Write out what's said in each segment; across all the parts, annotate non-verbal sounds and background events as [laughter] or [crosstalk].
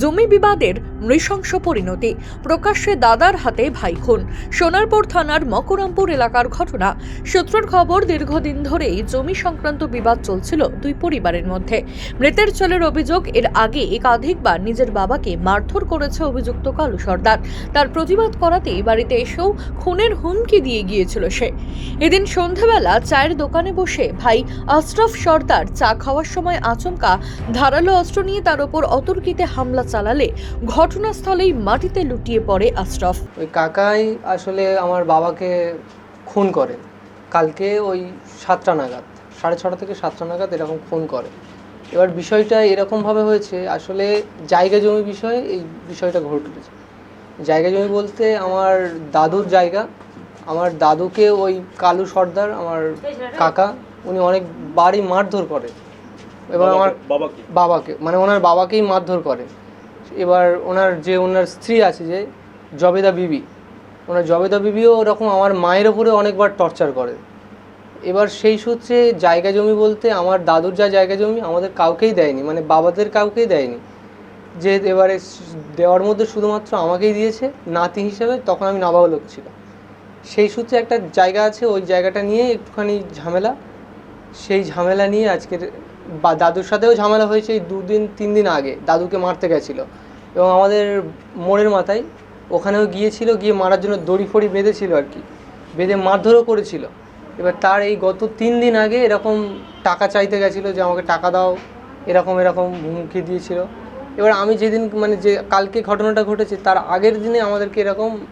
জমি বিবাদের নৃশংস পরিণতি। প্রকাশ্যে দাদার হাতে ভাই খুন সোনারপুর থানার মকরামপুর এলাকার ঘটনা। সূত্রের খবর, দীর্ঘদিন ধরেই জমি সংক্রান্ত বিবাদ চলছিল দুই পরিবারের মধ্যে। মৃতের ছেলের অভিযোগ, এর আগে একাধিকবার নিজের বাবাকে মারধর করেছে অভিযুক্ত কালু সর্দার। তার প্রতিবাদ করাতেই বাড়িতে এসেও খুনের হুমকি দিয়ে গিয়েছিল সে। এদিন সন্ধ্যাবেলা চায়ের দোকানে বসে ভাই আশরফ সর্দার চা খাওয়ার সময় আচমকা ধারালো অস্ত্র নিয়ে তার ওপর অতর্কিতে হামলা চালালে ঘটনাস্থলেই মাটিতে লুটিয়ে পড়ে আশরফ। ওই কাকাই আসলে আমার বাবাকে খুন করে। কালকে ওই সাতটা নাগাদ সাড়ে ছটা থেকে সাতটা নাগাদ এরকম খুন করে। এবার বিষয়টা এরকমভাবে হয়েছে আসলে জায়গা জমি বিষয়ে এই বিষয়টা ঘটেছে জায়গা জমি বলতে আমার দাদুর জায়গা। আমার দাদুকে ওই কালু সর্দার আমার কাকা উনি অনেক বাড়ি মারধর করে। এবং আমার বাবাকে? বাবাকে মানে ওনার বাবাকেই মারধর করে। এবার ওনার যে ওনার স্ত্রী আছে যে জবেদা বিবি, ওনার জবেদা বিবিও ওরকম আমার মায়ের ওপরে অনেকবার টর্চার করে। এবার সেই সূত্রে জায়গা জমি বলতে আমার দাদুর যা জায়গা জমি আমাদের কাউকেই দেয়নি মানে বাবাদের কাউকেই দেয়নি। যে এবারে দেওয়ার মধ্যে শুধুমাত্র আমাকেই দিয়েছে, নাতি হিসেবে তখন আমি নাবালক ছিলাম। সেই সূত্রে একটা জায়গা আছে, ওই জায়গাটা নিয়ে একটুখানি ঝামেলা। সেই ঝামেলা নিয়ে আজকের বা দাদুর সাথেও ঝামেলা হয়েছে এই দুদিন, তিন দিন আগে। দাদুকে মারতে গেছিল। এবং আমাদের মোড়ের মাথায় ওখানেও গিয়েছিল, গিয়ে মারার জন্য দড়ি ফড়ি বেঁধেছিল আর কি। বেঁধে মারধরও করেছিল। এবার তার এই গত তিন দিন আগে এরকম টাকা চাইতে গেছিল যে আমাকে টাকা দাও, এরকম এরকম হুমকি দিয়েছিল। এবার আমি যেদিন মানে যে কালকে ঘটনাটা ঘটেছে, তার আগের দিনে আমাদেরকে এরকম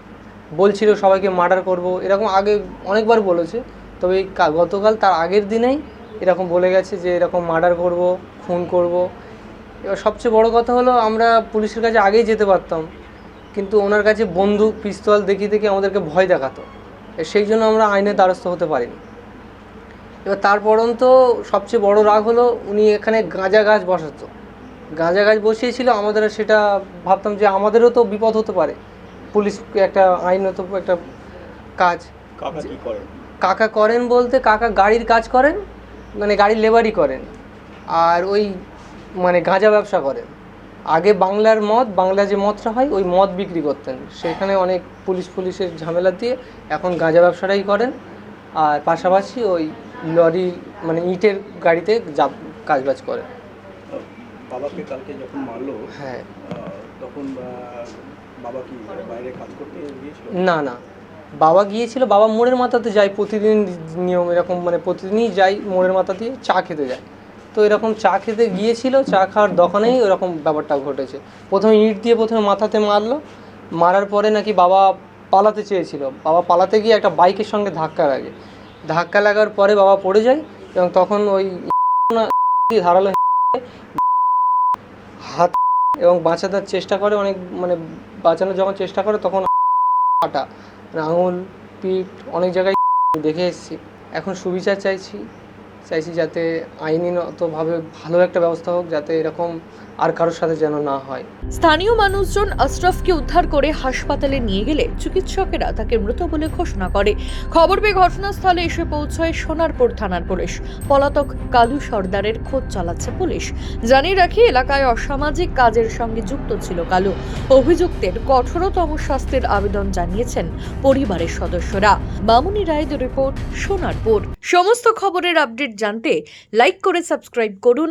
বলছিল, সবাইকে মার্ডার করব, এরকম আগে অনেকবার বলেছে। তবে গতকাল তার আগের দিনেই এরকম বলে গেছে যে এরকম মার্ডার করব খুন করব। এবার সবচেয়ে বড় কথা হলো আমরা পুলিশের কাছে আগেই যেতে পারতাম কিন্তু ওনার কাছে বন্দুক পিস্তল দেখি দেখে আমাদেরকে ভয় দেখাতো। সেই জন্য আমরা আইনের দ্বারস্থ হতে পারিনি। এবার তার পরন্ত সবচেয়ে বড় রাগ হলো উনি এখানে গাঁজা গাছ বসাতো। গাঁজা গাছ বসিয়েছিল আমাদের সেটা ভাবতাম যে আমাদেরও তো বিপদ হতে পারে। পুলিশ একটা আইনত একটা কাজ। কাকা কি করেন? কাকা করেন বলতে কাকা গাড়ির কাজ করেন মানে গাড়ির লেবারই করেন। আর ওই মানে গাঁজা ব্যবসা করেন। আগে বাংলার মদ বাংলা যে মদটা হয় ওই মদ বিক্রি করতেন। সেখানে অনেক পুলিশ পুলিশের ঝামেলা দিয়ে এখন গাঁজা ব্যবসাটাই করেন। আর পাশাপাশি ওই লরি মানে ইটের গাড়িতে কাজবাজ করেন। বাবাকে কালকে যখন মারলো হ্যাঁ। তখন বাবা কি বাইরে কাজ করতে গিয়েছিল? না না। বাবা গিয়েছিল, বাবা মোড়ের মাথাতে যায় প্রতিদিন নিয়ম এরকম মানে প্রতিদিনই যাই মোড়ের মাথা দিয়ে চা খেতে যায়। তো এরকম চা খেতে গিয়েছিল, চা খাওয়ার দোকানেই ওরকম ব্যাপারটা ঘটেছে। প্রথমে ইট দিয়ে প্রথমে মাথাতে মারলো, মারার পরে নাকি বাবা পালাতে চেয়েছিল। বাবা পালাতে গিয়ে একটা বাইকের সঙ্গে ধাক্কা লাগে। ধাক্কা লাগার পরে বাবা পড়ে যায় এবং তখন ওই ধারালো হাত এবং বাঁচানোর চেষ্টা করে অনেক মানে বাঁচানোর যখন চেষ্টা করে তখন মানে আঙুল পিঠ অনেক জায়গায় [laughs] দেখে এসেছি। এখন সুবিচার চাইছি চাইছি যাতে আইনি অতভাবে ভালো একটা ব্যবস্থা হোক, যাতে এরকম আর কারোর সাথে যেন না হয়। স্থানীয় মানুষজন আশরাফকে উদ্ধার করে হাসপাতালে নিয়ে গেলে চিকিৎসকেরা তাকে মৃত বলে ঘোষণা করে। খবর পেয়ে ঘটনাস্থলে এসে পৌঁছয় সোনারপুর থানার পুলিশ। পলাতক কালু সর্দারের খোঁজ চালাচ্ছে পুলিশ। জানিয়ে রাখি, এলাকায় অসামাজিক কাজের সঙ্গে যুক্ত ছিল কালু। অভিযুক্তের কঠোরতম শাস্তির আবেদন জানিয়েছেন পরিবারের সদস্যরা। মামুনি রায়ের রিপোর্ট সোনারপুর। সমস্ত খবরের আপডেট জানতে লাইক করে সাবস্ক্রাইব করুন।